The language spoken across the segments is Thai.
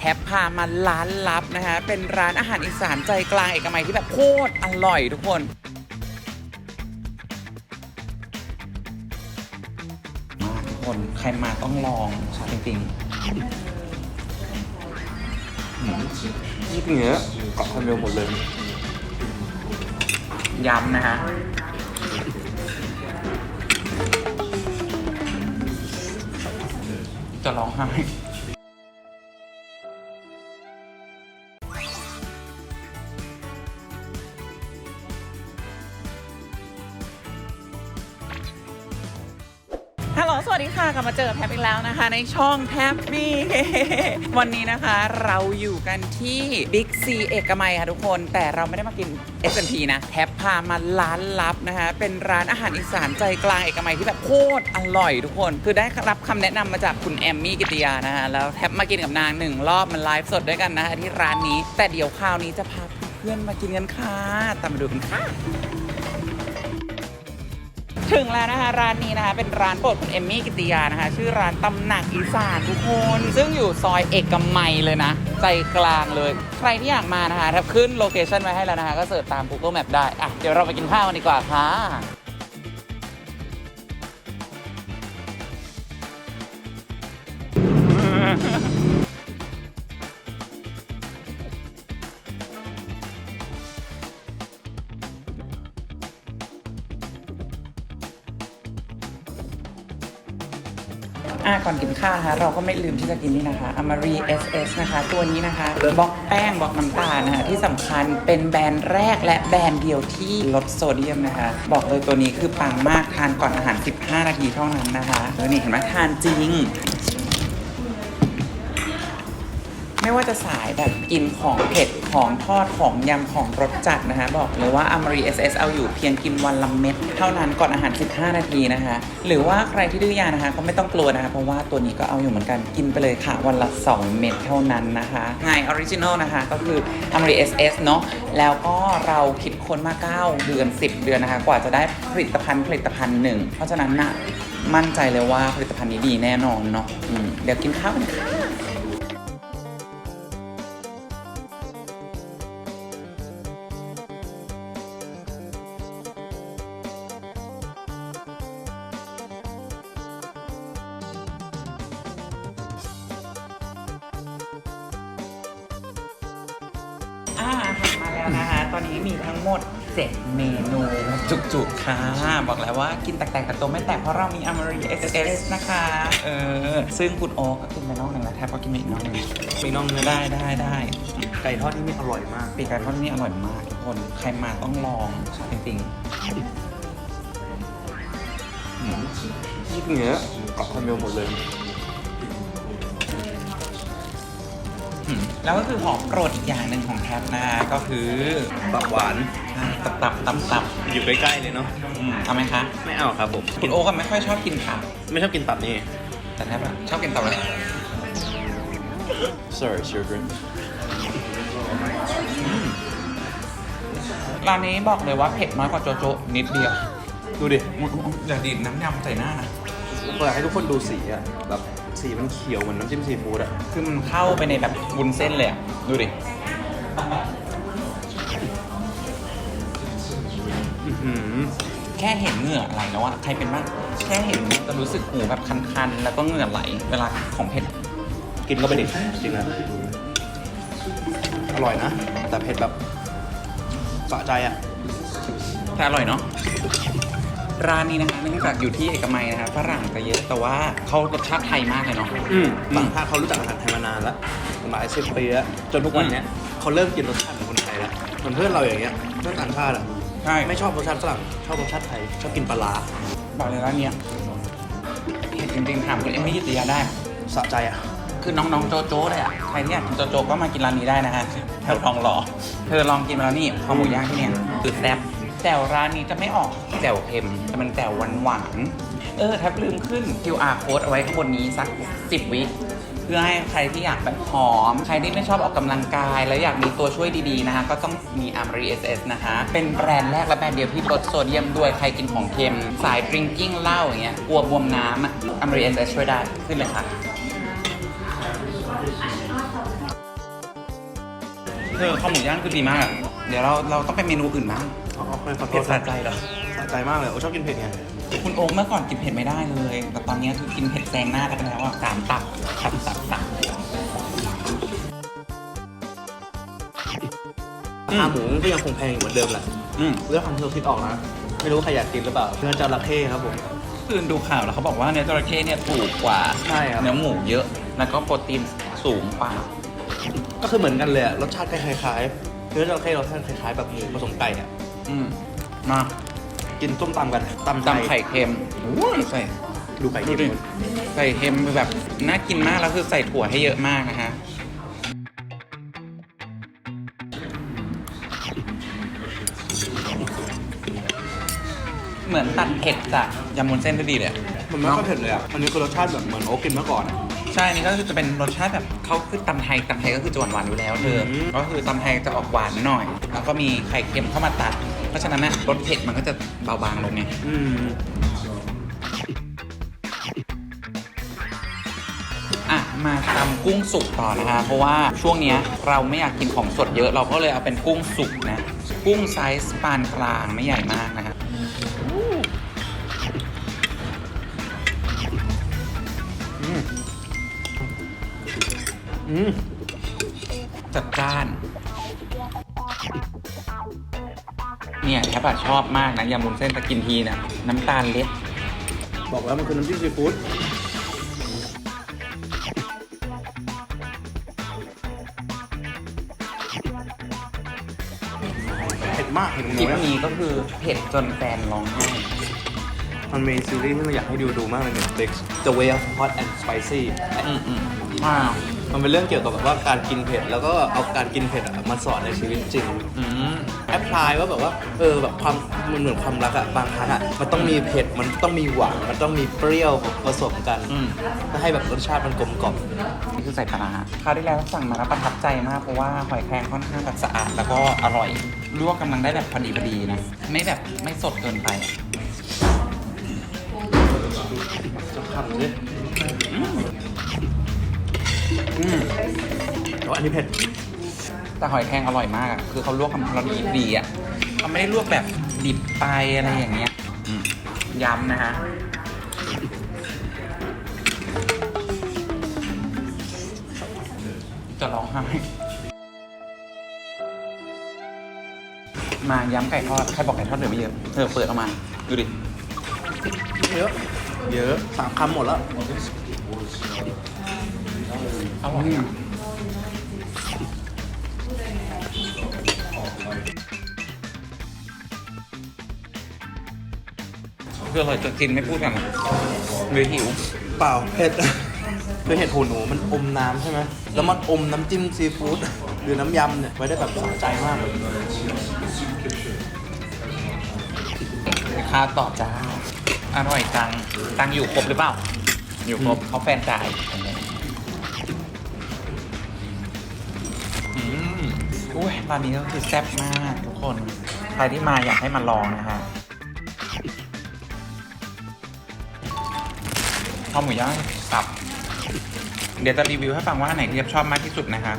แทบพามาร้านลับนะคะ เป็นร้านอาหารอีสานใจกลางเอกมัยที่แบบโคตรอร่อยทุกคน มาทุกคน ใครมาต้องลองจริงนี่เนื้อเกาะคาเมลหมดเลยย้ำนะคะจะร้องไห้ สวัสดีค่ะกลับมาเจอแทบอีกแล้วนะคะ ในช่องแทบบี้วันนี้นะคะเราอยู่กันที่บิ๊กซีเอกมัยค่ะทุกคน แต่เราไม่ได้มากิน S&P นะแทบพามาร้านลับนะคะ เป็นร้านอาหารอีสานใจกลางเอกมัยที่แบบโคตรอร่อยทุกคน คือได้รับคำแนะนำมาจากคุณแอมมี่กิติยานะคะแล้วแทบมากินกับนางหนึ่งรอบมันไลฟ์สดด้วยกันนะคะที่ร้านนี้ แต่เดี๋ยวคราวนี้จะพาเพื่อนมากินกันค่ะตามมาดูกันค่ะ ถึงแล้วนะคะร้านนี้นะคะ เป็นร้านโปรดคุณเอมมี่กิติยานะคะ ชื่อร้านตำหนักอีสานทุกคน ซึ่งอยู่ซอยเอกมัยเลยนะ ใจกลางเลย ใครที่อยากมานะคะถ้าขึ้นโลเคชั่นไว้ให้แล้วนะคะ ก็เสิร์ชตาม Google Map ได้อะเดี๋ยวเราไปกินข้าวกันดีกว่าค่ะ อะก่อนกินข้าวนะคะเราก็ไม่ลืมที่จะกินนี่นะคะอ m มารี SS นะคะ ตัวนี้นะคะบล็อกแป้งบล็อกน้ำตาลนะคะที่สำคัญเป็นแบรนด์แรกและแบรนด์เดียวที่ลดโซเดียมนะคะ บอกเลยตัวนี้คือปังมากทานก่อนอาหาร 15 นาทีเท่านั้นนะคะแล้วนี่เห็นไหมทานจริง ไม่ว่าจะสายแบบกินของเผ็ดของทอดของยำของรสจัดนะคะบอกเลยว่าอมรี SS เอาอยู่เพียงกินวันละเม็ดเท่านั้นก่อนอาหาร 15 นาทีนะคะ หรือว่าใครที่ดื้อยานะคะ ก็ไม่ต้องกลัวนะคะ เพราะว่าตัวนี้ก็เอาอยู่เหมือนกันกินไปเลยค่ะ วันละ 2 เม็ดเท่านั้นนะคะไงออริจินอลนะคะก็คืออมรี SS เนาะแล้วก็เราคิดค้นมา 9 เดือน 10 เดือนนะคะ กว่าจะได้ผลิตภัณฑ์ผลิตภัณฑ์หนึ่งเพราะฉะนั้นน่ะมั่นใจเลยว่าผลิตภัณฑ์นี้ดีแน่นอนเนาะเดี๋ยวกินข้าวกันค่ะ อนนี้มีทั้งหมด 7 เมนูจุกๆ ค่ะ บอกแล้วว่ากินแตกๆแต่ตัวไม่แตกเพราะเรามีอ m ม r รี SS นะคะ เออ ซึ่งคุณโอ๊กก็กินไปน้องหนึ่งแล้วแทบก็กินไปอีกน้องหนึ่งมีน่องเนื้อได้ได้ได้ไก่ทอดที่นี่อร่อยมากปีกไก่ทอดนี่อร่อยมากทุกคนใครมาต้องลองจริงนี่เนื้อเกาะคาเมลหมดเลย แล้วก็คือของโปรดอีกอย่างหนึ่งของแทบนะก็คือตับหวานตับตับตับตับอยู่ใกล้ๆเลยเนาะอืมเอาไหมคะไม่เอาครับผมคุณโอ๊กก็ไม่ค่อยชอบกินผักไม่ชอบกินตับนี่แต่แทบอะชอบกินตับอะไร sorry children ร้านนี้บอกเลยว่าเผ็ดน้อยกว่าโจโจนิดเดียว ดูดิอย่าดีดน้ำยำใส่หน้านะ เปิดให้ทุกคนดูสีอะแบบสีมันเขียวเหมือนน้ำจิ้มซีฟู้ดอะคือมันเข้าไปในแบบวุ้นเส้นเลยอะดูดิอื้อหือแค่เห็นเหงื่อไหลแล้วอะใครเป็นบ้างแค่เห็นจะรู้สึกหูแบบคันๆ แล้วก็เหงื่อไหลเวลาของเผ็ดกินก็ไปดิจริงนะอร่อยนะ แต่เผ็ดแบบสะใจอะแต่อร่อยเนาะ ร้านนี้นะคะเนื่องจากอยู่ที่เอกมัยนะคะฝรั่งจะเยอะแต่ว่าเขารสชาติไทยมากเลยเนาะอืมต่างชาติเขารู้จักอาหารไทยมานานแล้วหลายสิบปีแล้วจนทุกวันเนี้ยเขาเริ่มกินรสชาติของคนไทยแล้วเหมือนเพื่อนเราอย่างเงี้ยเพื่อนต่างชาติอะใช่ไม่ชอบรสชาติฝรั่งชอบรสชาติไทยชอบกินปลาร้าบอกเลยร้านเนี้ยเผ็ดจริงๆถามคุณเอมมี่ยิตยาได้สะใจอะคือน้องๆโจโจ้เลยอะใครที่อยากกินโจโจ้ก็มากินร้านนี้ได้นะฮะแถวทองหล่อเธอลองกินมาแล้วนี่ข้าวหมูย่างที่เนี่ยคือแซ่บแจ่วร้านนี้จะไม่ออกแจ่วเค็มแต่มันแจ่วหวานๆเออแทบลืมขึ้น QR code เอาไว้ข้างบนนี้สัก 10 วิเพื่อให้ใครที่อยากแบบหอม ใครที่ไม่ชอบออกกำลังกาย แล้วอยากมีตัวช่วยดีๆนะคะ ก็ต้องมี a m r i SS นะคะ เป็นแบรนด์แรกและแบรนด์เดียวที่ลดโซเดียมด้วย ใครกินของเค็ม สาย drinking เหล้าอย่างเงี้ยกลัวบวมน้ำอะ a m r i SS ช่วยได้ ขึ้นเลยค่ะเออข้าวหมูย่างคือดีมากอะเดี๋ยวเราเราต้องไปเมนูอื่นบ้าง อ๋อไม่ขอโทเผ็ดษสะใจเหรอ สะใจมากเลยโอ้ชอบกินเผ็ดไงคุณโอ๊คเมื่อก่อนกินเผ็ดไม่ได้เลย แต่ตอนนี้คือกินเผ็ดแซงหน้ากันไปแล้วอะสามตับตับตับตับอืมอาหมูก็ยังคงแพงอยู่เหมือนเดิมแหละอืมเรื่องความที่เราคิดออกนะ ไม่รู้ใครอยากกินหรือเปล่าเนื้อจระเข้ครับผม คือดูข่าวแล้วเขาบอกว่าเนื้อจระเข้เนี่ยถูกกว่าใช่ครับ เนื้อหมูเยอะ แล้วก็โปรตีนสูงกว่า ก็คือเหมือนกันเลยอะรสชาติคล้ายๆเนื้อจระเข้รสชาติคล้ายๆแบบหมูผสมไก่อะ อืมมากินส้มตำกันตำไทยตำไข่เค็มอุ้ยใส่ดูไก่ดูเค็ดิมไข่เค็มแบบน่ากินมากแล้วคือใส่ถั่วให้เยอะมากนะฮะเหมือนตัดเผ็ดจากยำมุนเส้นได้ดีเลยอะมันไม่ค่อยเผ็ดเลยอะอันนี้คือรสชาติแบบเหมือนโอ๊กกินเมื่อก่อนอะ ใช่อันนี่ก็คือจะเป็นรสชาติแบบเขาคือตำไทยตำไทยก็คือจะหวานหวานๆอยู่แล้วเธออมก็คือตำไทยจะออกหวานหน่อย แล้วก็มีไข่เค็มเข้ามาตัด เพราะฉะนั้นนะรสเผ็ดมันก็จะเบาบางลงไงอืมอะมาตำกุ้งสุกต่อนะคะ เพราะว่าช่วงเนี้ยเราไม่อยากกินของสดเยอะเราก็เลยเอาเป็นกุ้งสุกนะ กุ้งไซส์ปานกลางไม่ใหญ่มาก อืมจัดจ้าน เนี่ยแทบอะชอบมากนะยำมุนเส้นตะกินทีเนี่ยน้ำตาลเล็ดบอกแล้วมันคือน้ำจิ้มซีฟู้ดเผ็ดมากเห็นคลิปไหมนี้ก็คือเผ็ดจนแฟนร้องไห้ มันมีซีรีส์ที่เราอยากให้ดูดูมากเลย Netflix The Way of Hot and Spicy อืมอืมว้าว มันเป็นเรื่องเกี่ยวกับแบบว่าการกินเผ็ดแล้วก็เอาการกินเผ็ดอะมาสอนในชีวิตจริง อืม แอพพลายว่าแบบว่าเออแบบความมันเหมือนความรักอะบางครั้งอะมันต้องมีเผ็ดมันต้องมีหวานมันต้องมีเปรี้ยวผสมกันอืม เพื่อให้แบบรสชาติมันกลมกล่อมนี่คือใส่ปลาร้าคราวที่แล้วสั่งมาแล้วประทับใจมากเพราะว่าหอยแครงค่อนข้างแบบสะอาดแล้วก็อร่อยลวกกำลังได้แบบพอดีพอดีนะ ไม่แบบไม่สดเกินไปอะจะคำดิ อืมแล้วอันนี้เผ็ด แต่หอยแครงอร่อยมากอะคือเขาลวกกำลังพอดีดีอะเขาไม่ได้ลวกแบบดิบไปอะไรอย่างเงี้ยอืมย้ำนะฮะจะร้องไห้ มาย้ำไก่ทอด ใครบอกไก่ทอดเหลือไม่เยอะเธอเปิดออกมา ดูดิ เยอะ เยอะสามคำหมดแล้ว อร่อยอะคืออร่อยจนกินไม่พูดกันอะหรือหิว เปล่าเผ็ด คือเห็ดหูหนูมันอมน้ำใช่ไหมแล้วมันอมน้ำจิ้มซีฟู้ดหรือน้ำยำเนี่ยไว้ได้แบบสะใจมากเลยค่าต่อจ้า อร่อยจัง ตังอยู่ครบหรือเปล่า อยู่ครบเขาแฟนจ่าย อุ้ยร้านนี้ก็คือแซ่บมากทุกคน ใครที่มาอยากให้มาลองนะฮะข้าวหมูย่างสับ เดี๋ยวจะรีวิวให้ฟังว่าอันไหนที่ชอบมากที่สุดนะคะ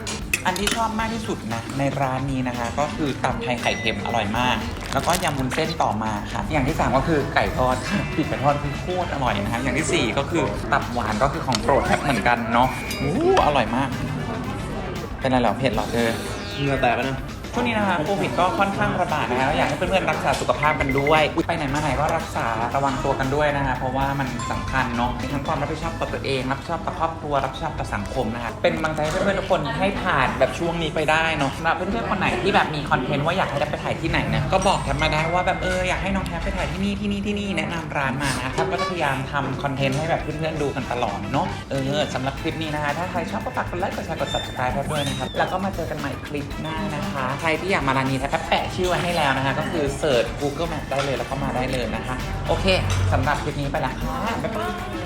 อันที่ชอบมากที่สุดนะในร้านนี้นะคะ ก็คือตำไทยไข่เค็มอร่อยมาก แล้วก็ยำวุ้นเส้นต่อมาค่ะ อย่างที่สามก็คือไก่ทอดปีกไก่ทอดคือโคตรอร่อยนะคะ อย่างที่สี่ก็คือตับหวานก็คือของโปรดแทบเหมือนกันเนาะอู้อร่อยมาก เป็นอะไรเหรอเผ็ดเหรอเธอ เหงื่อแตกแล้วนะ ช่วงนี้นะคะโควิดก็ค่อนข้างระบาดนะคะอยากให้เพื่อนๆรักษาสุขภาพกันด้วยไปไหนมาไหนก็รักษาระวังตัวกันด้วยนะคะเพราะว่ามันสำคัญเนาะมีทั้งความรับผิดชอบต่อตัวเอง รับผิดชอบต่อครอบครัวรับผิดชอบต่อสังคมนะคะเป็นกำลังใจให้เพื่อนๆทุกคนให้ผ่านแบบช่วงนี้ไปได้เนาะสำหรับเพื่อนๆคนไหนที่แบบมีคอนเทนต์ว่าอยากให้แทบไปถ่ายที่ไหนนี่ยก็บอกแทบมาได้ว่าแบบเอออยากให้น้องแทบไปถ่ายที่นี่ที่นี่ที่นี่แนะนำร้านมานะคะแทบก็จะพยายามทำคอนเทนต์ให้แบบเพื่อนๆดูกันตลอดเนาะเออสำหรับคลิปนี้นะคะถ้าใครชอบก็ฝากกดไลค์กดแชร์กด subscribe ด้วยนะครับแล้วก็มาเจอกันใหม่คลิปหน้านะคะรที่อยากมาร้านนี้แทบแปะชื่อไว้ให้แล้วนะคะ ก็คือเสิร์ช Google Map ได้เลยแล้วก็มาได้เลยนะคะ โอเคสำหรับคลิปนี้ไปละค่ะบ๊ายบาย